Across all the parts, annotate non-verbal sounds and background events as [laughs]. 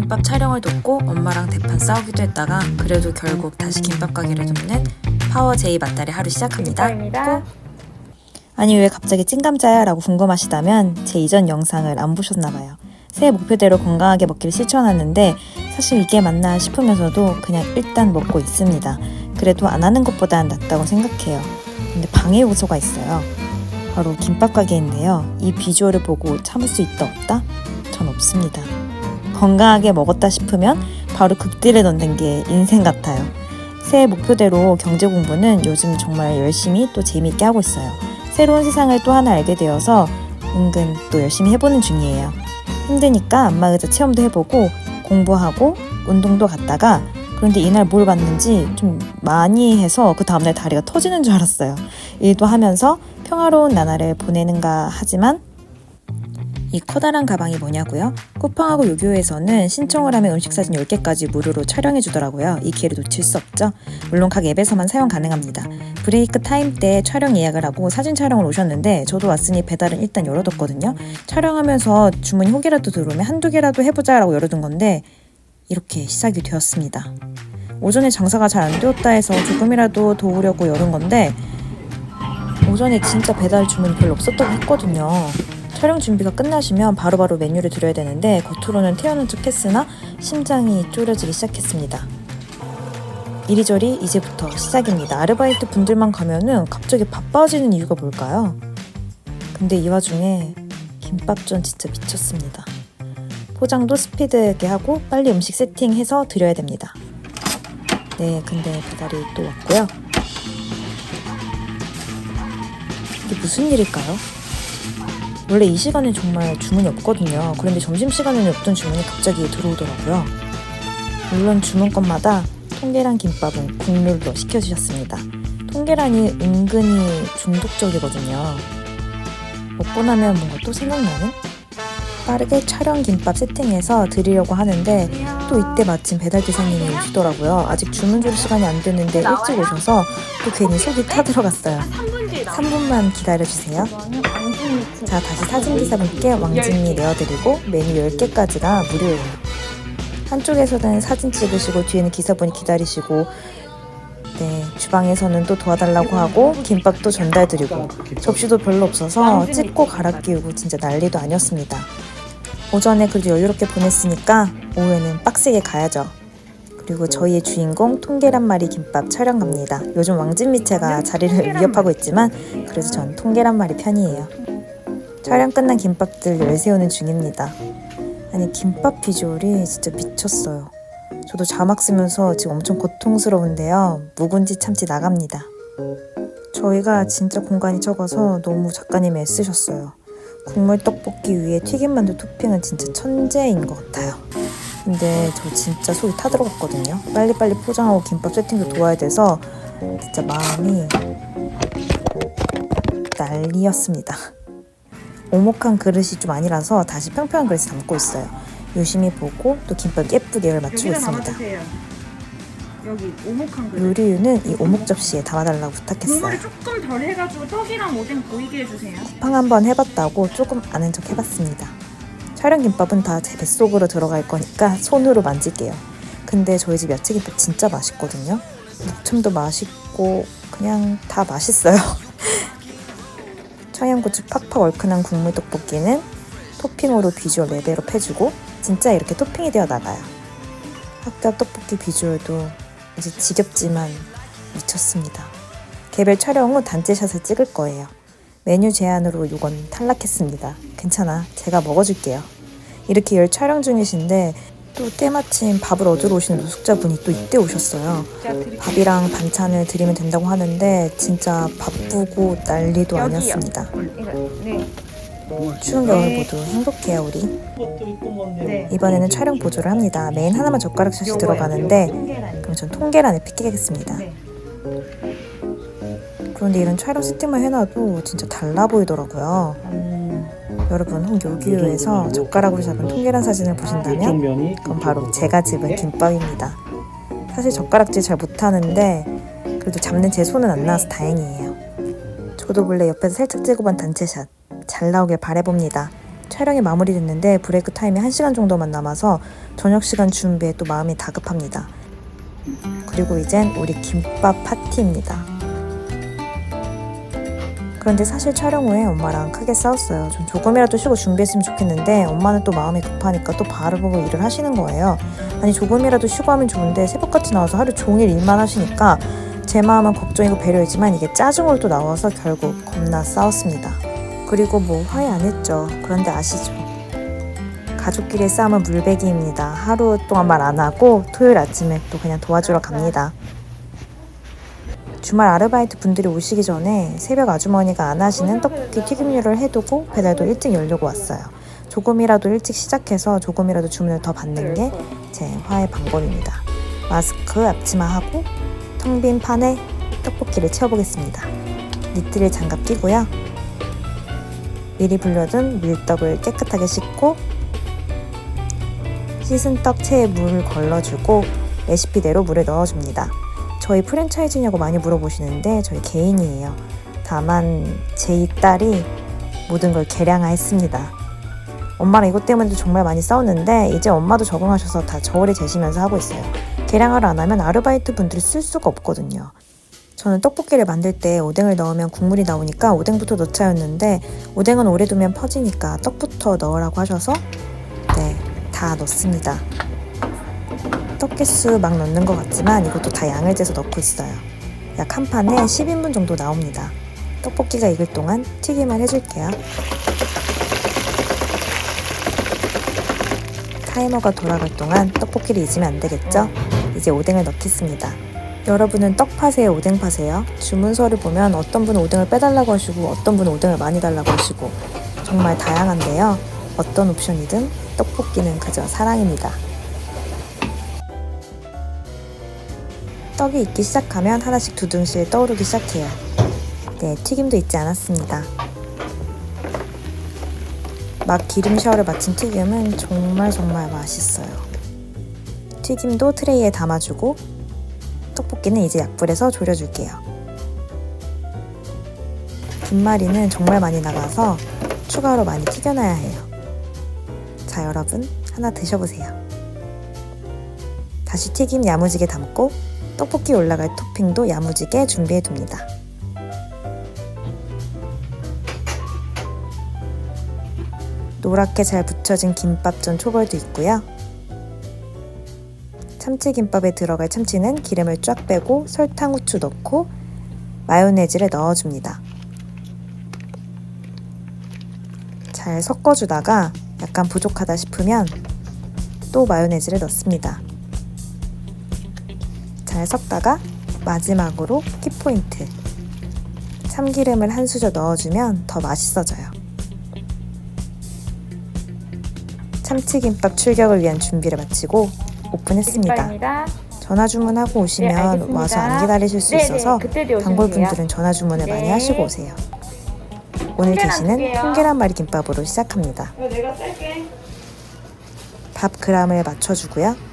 김밥 촬영을 돕고 엄마랑 대판 싸우기도 했다가 그래도 결국 다시 김밥 가게를 돕는 파워 제이 맞달의 하루 시작합니다. 아니 왜 갑자기 찐감자야? 라고 궁금하시다면 제 이전 영상을 안 보셨나봐요. 새해 목표대로 건강하게 먹기를 실천하는데 사실 이게 맞나 싶으면서도 그냥 일단 먹고 있습니다. 그래도 안 하는 것보단 낫다고 생각해요. 근데 방해 요소가 있어요. 바로 김밥 가게인데요. 이 비주얼을 보고 참을 수 있다 없다? 전 없습니다. 건강하게 먹었다 싶으면 바로 극딜에 넣는 게 인생 같아요. 새해 목표대로 경제 공부는 요즘 정말 열심히 또 재미있게 하고 있어요. 새로운 세상을 또 하나 알게 되어서 은근 또 열심히 해보는 중이에요. 힘드니까 안마의자 체험도 해보고 공부하고 운동도 갔다가 그런데 이날 뭘 봤는지 좀 많이 해서 그 다음날 다리가 터지는 줄 알았어요. 일도 하면서 평화로운 나날을 보내는가 하지만 이 커다란 가방이 뭐냐고요? 쿠팡하고 요교에서는 신청을 하면 음식 사진 10개까지 무료로 촬영해 주더라고요. 이 기회를 놓칠 수 없죠. 물론 각 앱에서만 사용 가능합니다. 브레이크 타임 때 촬영 예약을 하고 사진 촬영을 오셨는데 저도 왔으니 배달은 일단 열어뒀거든요. 촬영하면서 주문이 혹이라도 들어오면 한두 개라도 해보자라고 열어둔 건데 이렇게 시작이 되었습니다. 오전에 장사가 잘 안 되었다 해서 조금이라도 도우려고 열은 건데 오전에 진짜 배달 주문이 별로 없었다고 했거든요. 촬영 준비가 끝나시면 바로바로 메뉴를 드려야 되는데 겉으로는 태어난 척 했으나 심장이 쪼려지기 시작했습니다. 이리저리 이제부터 시작입니다. 아르바이트 분들만 가면은 갑자기 바빠지는 이유가 뭘까요? 근데 이 와중에 김밥전 진짜 미쳤습니다. 포장도 스피드하게 하고 빨리 음식 세팅해서 드려야 됩니다. 네, 근데 배달이 또 왔고요. 이게 무슨 일일까요? 원래 이 시간엔 정말 주문이 없거든요. 그런데 점심시간에는 없던 주문이 갑자기 들어오더라고요. 물론 주문건마다 통계란 김밥은 국룰로 시켜주셨습니다. 통계란이 은근히 중독적이거든요. 먹고 나면 뭔가 또 생각나는? 빠르게 촬영 김밥 세팅해서 드리려고 하는데 또 이때 마침 배달 기사님이 오시더라고요. 아직 주문 줄 시간이 안 됐는데 일찍 오셔서 또 괜히 속이 타들어갔어요. 3분 뒤에 나. 3분만 기다려주세요. 자, 다시 사진기사분께 왕진미 내어드리고 메뉴 10개까지가 무료예요. 한쪽에서는 사진 찍으시고 뒤에는 기사분이 기다리시고 네, 주방에서는 또 도와달라고 하고 김밥도 전달드리고 접시도 별로 없어서 찍고 갈아 끼우고 진짜 난리도 아니었습니다. 오전에 그래도 여유롭게 보냈으니까 오후에는 빡세게 가야죠. 그리고 저희의 주인공 통계란말이 김밥 촬영 갑니다. 요즘 왕진미채가 자리를 위협하고 있지만 그래도 전 통계란말이 편이에요. 촬영 끝난 김밥들 열세우는 중입니다. 아니 김밥 비주얼이 진짜 미쳤어요. 저도 자막 쓰면서 지금 엄청 고통스러운데요. 묵은지 참치 나갑니다. 저희가 진짜 공간이 적어서 너무 작가님이 애쓰셨어요. 국물 떡볶이 위에 튀김만두 토핑은 진짜 천재인 것 같아요. 근데 저 진짜 속이 타들어갔거든요. 빨리빨리 포장하고 김밥 세팅도 도와야 돼서 진짜 마음이 난리였습니다. 오목한 그릇이 좀 아니라서 다시 평평한 그릇에 담고 있어요. 유심히 보고 또 김밥 예쁘게 열 맞추고 있습니다. 여기 오목한 그릇. 요리유는 이 오목 접시에 담아달라고 부탁했어요. 국물을 조금 덜 해가지고 떡이랑 오뎅 보이게 해주세요. 팡 한번 해봤다고 조금 아는 척 해봤습니다. 촬영 김밥은 다 제 뱃속으로 들어갈 거니까 손으로 만질게요. 근데 저희 집 야채 김밥 진짜 맛있거든요. 무침도 맛있고 그냥 다 맛있어요. [laughs] 청양고추 팍팍 얼큰한 국물 떡볶이는 토핑으로 비주얼 레벨업 해주고 진짜 이렇게 토핑이 되어 나가요. 학교 떡볶이 비주얼도 이제 지겹지만 미쳤습니다. 개별 촬영 후 단체샷을 찍을 거예요. 메뉴 제안으로 이건 탈락했습니다. 괜찮아. 제가 먹어줄게요. 이렇게 열 촬영 중이신데 또 때마침 밥을 얻으러 오시는 노숙자분이 또 이때 오셨어요. 밥이랑 반찬을 드리면 된다고 하는데 진짜 바쁘고 난리도. 아니었습니다. 네. 추운 겨울 모두 행복해요 우리. 네. 이번에는 촬영 보조를 합니다. 메인 하나만 젓가락샷이 들어가는데. 그럼 전 통계란을 픽하겠습니다. 네. 그런데 이런 촬영 세팅만 해놔도 진짜 달라 보이더라고요. 여러분 혹 요기요에서 젓가락으로 잡은 통계란 사진을 보신다면 그건 바로 제가 집은 김밥입니다. 사실 젓가락질 잘 못하는데 그래도 잡는 제 손은 안 나와서 다행이에요. 저도 원래 옆에서 살짝 찍어본 단체샷 잘 나오길 바래봅니다. 촬영이 마무리됐는데 브레이크 타임이 1시간 정도만 남아서 저녁 시간 준비에 또 마음이 다급합니다. 그리고 이젠 우리 김밥 파티입니다. 그런데 사실 촬영 후에 엄마랑 크게 싸웠어요. 좀 조금이라도 쉬고 준비했으면 좋겠는데 엄마는 또 마음이 급하니까 또 바를 보고 일을 하시는 거예요. 아니 조금이라도 쉬고 하면 좋은데 새벽같이 나와서 하루 종일 일만 하시니까 제 마음은 걱정이고 배려이지만 이게 짜증으로 또 나와서 결국 겁나 싸웠습니다. 그리고 뭐 화해 안 했죠. 그런데 아시죠? 가족끼리의 싸움은 물배기입니다. 하루 동안 말 안 하고 토요일 아침에 또 그냥 도와주러 갑니다. 주말 아르바이트 분들이 오시기 전에 새벽 아주머니가 안 하시는 떡볶이 튀김류를 해두고 배달도 일찍 열려고 왔어요. 조금이라도 일찍 시작해서 조금이라도 주문을 더 받는 게 제 화해 방법입니다. 마스크 앞치마하고 텅 빈 판에 떡볶이를 채워보겠습니다. 니트를 장갑 끼고요. 미리 불려둔 밀떡을 깨끗하게 씻고 씻은 떡 체에 물을 걸러주고 레시피대로 물에 넣어줍니다. 저희 프랜차이즈냐고 많이 물어보시는데 저희 개인이에요. 다만 제 딸이 모든 걸 계량화했습니다. 엄마랑 이것 때문에도 정말 많이 싸웠는데 이제 엄마도 적응하셔서 다 저울에 재시면서 하고 있어요. 계량화를 안 하면 아르바이트 분들이 쓸 수가 없거든요. 저는 떡볶이를 만들 때 오뎅을 넣으면 국물이 나오니까 오뎅부터 넣자였는데 오뎅은 오래 두면 퍼지니까 떡부터 넣으라고 하셔서 네, 다 넣습니다. 떡 개수 막 넣는 것 같지만 이것도 다 양을 재서 넣고 있어요. 약 한 판에 10인분 정도 나옵니다. 떡볶이가 익을 동안 튀김을 해줄게요. 타이머가 돌아갈 동안 떡볶이를 잊으면 안 되겠죠? 이제 오뎅을 넣겠습니다. 여러분은 떡 파세요, 오뎅 파세요? 주문서를 보면 어떤 분은 오뎅을 빼달라고 하시고 어떤 분은 오뎅을 많이 달라고 하시고 정말 다양한데요. 어떤 옵션이든 떡볶이는 그저 사랑입니다. 떡이 익기 시작하면 하나씩 두둥실 떠오르기 시작해요. 네, 튀김도 잊지 않았습니다. 막 기름 샤워를 마친 튀김은 정말 정말 맛있어요. 튀김도 트레이에 담아주고 떡볶이는 이제 약불에서 졸여줄게요. 김말이는 정말 많이 나가서 추가로 많이 튀겨놔야 해요. 자, 여러분 하나 드셔보세요. 다시 튀김 야무지게 담고 떡볶이 올라갈 토핑도 야무지게 준비해 둡니다. 노랗게 잘 붙여진 김밥전 초벌도 있고요. 참치김밥에 들어갈 참치는 기름을 쫙 빼고 설탕, 후추 넣고 마요네즈를 넣어줍니다. 잘 섞어주다가 약간 부족하다 싶으면 또 마요네즈를 넣습니다. 잘 섞다가 마지막으로 키포인트. 참기름을 한 수저 넣어주면 더 맛있어져요. 참치김밥 출격을 위한 준비를 마치고 오픈했습니다. 전화 주문하고 오시면 네. 와서 안 기다리실 수 네네, 있어서 그때 오시면 단골분들은 전화 주문을 많이 네. 하시고 오세요. 오늘 줄게요. 통계란말이 김밥으로 시작합니다. 밥 그람을 맞춰주고요.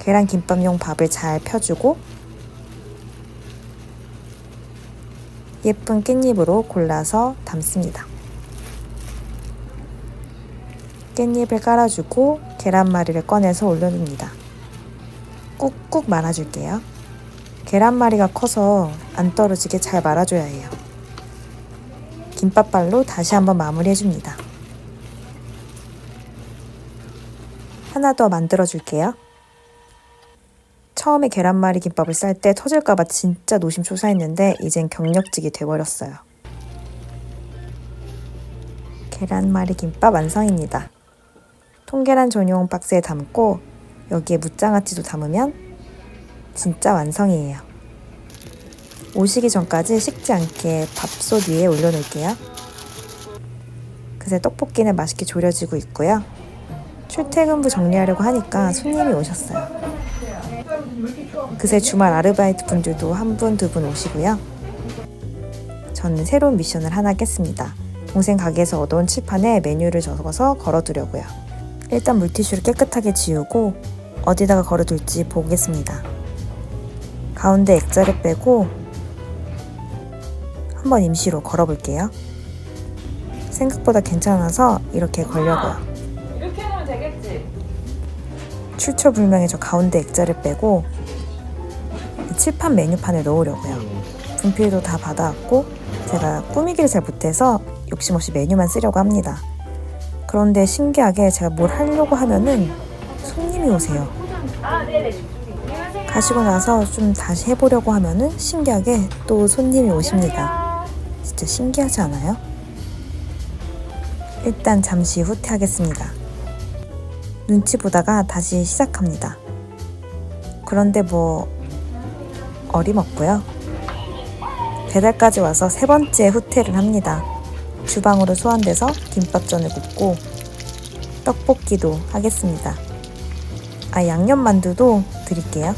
계란 김밥용 밥을 잘 펴주고 예쁜 깻잎으로 골라서 담습니다. 깻잎을 깔아주고 계란말이를 꺼내서 올려줍니다. 꾹꾹 말아줄게요. 계란말이가 커서 안 떨어지게 잘 말아줘야 해요. 김밥발로 다시 한번 마무리해줍니다. 하나 더 만들어줄게요. 처음에 계란말이 김밥을 쌀 때 터질까봐 진짜 노심초사했는데 이젠 경력직이 돼버렸어요. 계란말이 김밥 완성입니다. 통계란 전용 박스에 담고 여기에 무장아찌도 담으면 진짜 완성이에요. 오시기 전까지 식지 않게 밥솥 위에 올려놓을게요. 그새 떡볶이는 맛있게 졸여지고 있고요. 출퇴근 부 정리하려고 하니까 손님이 오셨어요. 그새 주말 아르바이트 분들도 한 분, 두 분 오시고요. 저는 새로운 미션을 하나 깼습니다. 동생 가게에서 얻어온 칠판에 메뉴를 적어서 걸어두려고요. 일단 물티슈를 깨끗하게 지우고 어디다가 걸어둘지 보겠습니다. 가운데 액자를 빼고 한번 임시로 걸어볼게요. 생각보다 괜찮아서 이렇게 걸려고요. 출처불명의 저 가운데 액자를 빼고 이 칠판 메뉴판에 넣으려고요. 분필도 다 받아왔고 제가 꾸미기를 잘 못해서 욕심 없이 메뉴만 쓰려고 합니다. 그런데 신기하게 제가 뭘 하려고 하면은 손님이 오세요. 가시고 나서 좀 다시 해보려고 하면은 신기하게 또 손님이 오십니다. 진짜 신기하지 않아요? 일단 잠시 후퇴하겠습니다. 눈치 보다가 다시 시작합니다. 그런데 뭐 어림없고요. 배달까지 와서 세 번째 후퇴를 합니다. 주방으로 소환돼서 김밥전을 굽고 떡볶이도 하겠습니다. 아 양념 만두도 드릴게요.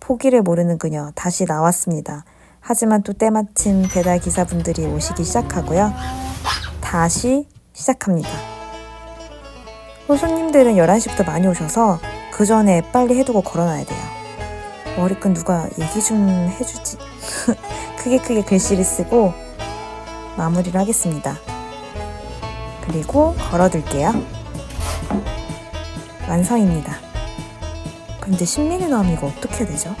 포기를 모르는 그녀 다시 나왔습니다. 하지만 또 때마침 배달 기사분들이 오시기 시작하고요. 다시 시작합니다. 또 손님들은 11시부터 많이 오셔서 그 전에 빨리 해두고 걸어놔야 돼요. 머리끈 누가 얘기 좀 해주지. [laughs] 크게 크게 글씨를 쓰고 마무리를 하겠습니다. 그리고 걸어둘게요. 완성입니다. 근데 신민이 나오면 이거 어떻게 되죠?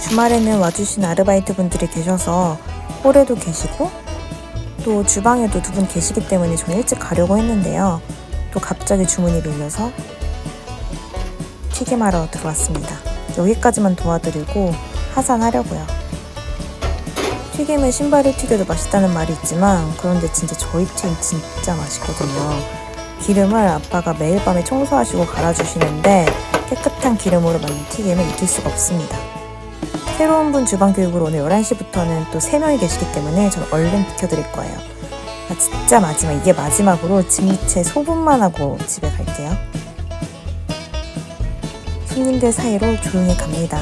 주말에는 와주신 아르바이트 분들이 계셔서 홀에도 계시고 또 주방에도 두 분 계시기 때문에 저는 일찍 가려고 했는데요. 또 갑자기 주문이 밀려서 튀김하러 들어왔습니다. 여기까지만 도와드리고 하산하려고요. 튀김은 신발을 튀겨도 맛있다는 말이 있지만 그런데 진짜 저희 튀김 진짜 맛있거든요. 기름을 아빠가 매일 밤에 청소하시고 갈아주시는데 깨끗한 기름으로 만든 튀김을 잊을 수가 없습니다. 새로운 분 주방 교육으로 오늘 11시부터는 또 3명이 계시기 때문에 전 얼른 비켜드릴 거예요. 아, 진짜 마지막, 이게 마지막으로 집무채 소분만 하고 집에 갈게요. 손님들 사이로 조용히 갑니다.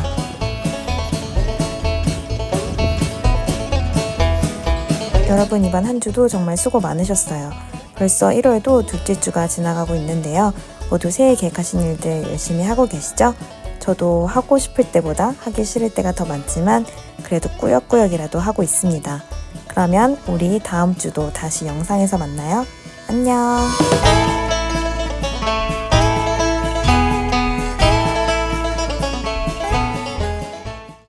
여러분 이번 한 주도 정말 수고 많으셨어요. 벌써 1월도 둘째 주가 지나가고 있는데요. 모두 새해 계획하신 일들 열심히 하고 계시죠? 저도 하고 싶을 때보다 하기 싫을 때가 더 많지만 그래도 꾸역꾸역이라도 하고 있습니다. 그러면 우리 다음 주도 다시 영상에서 만나요. 안녕.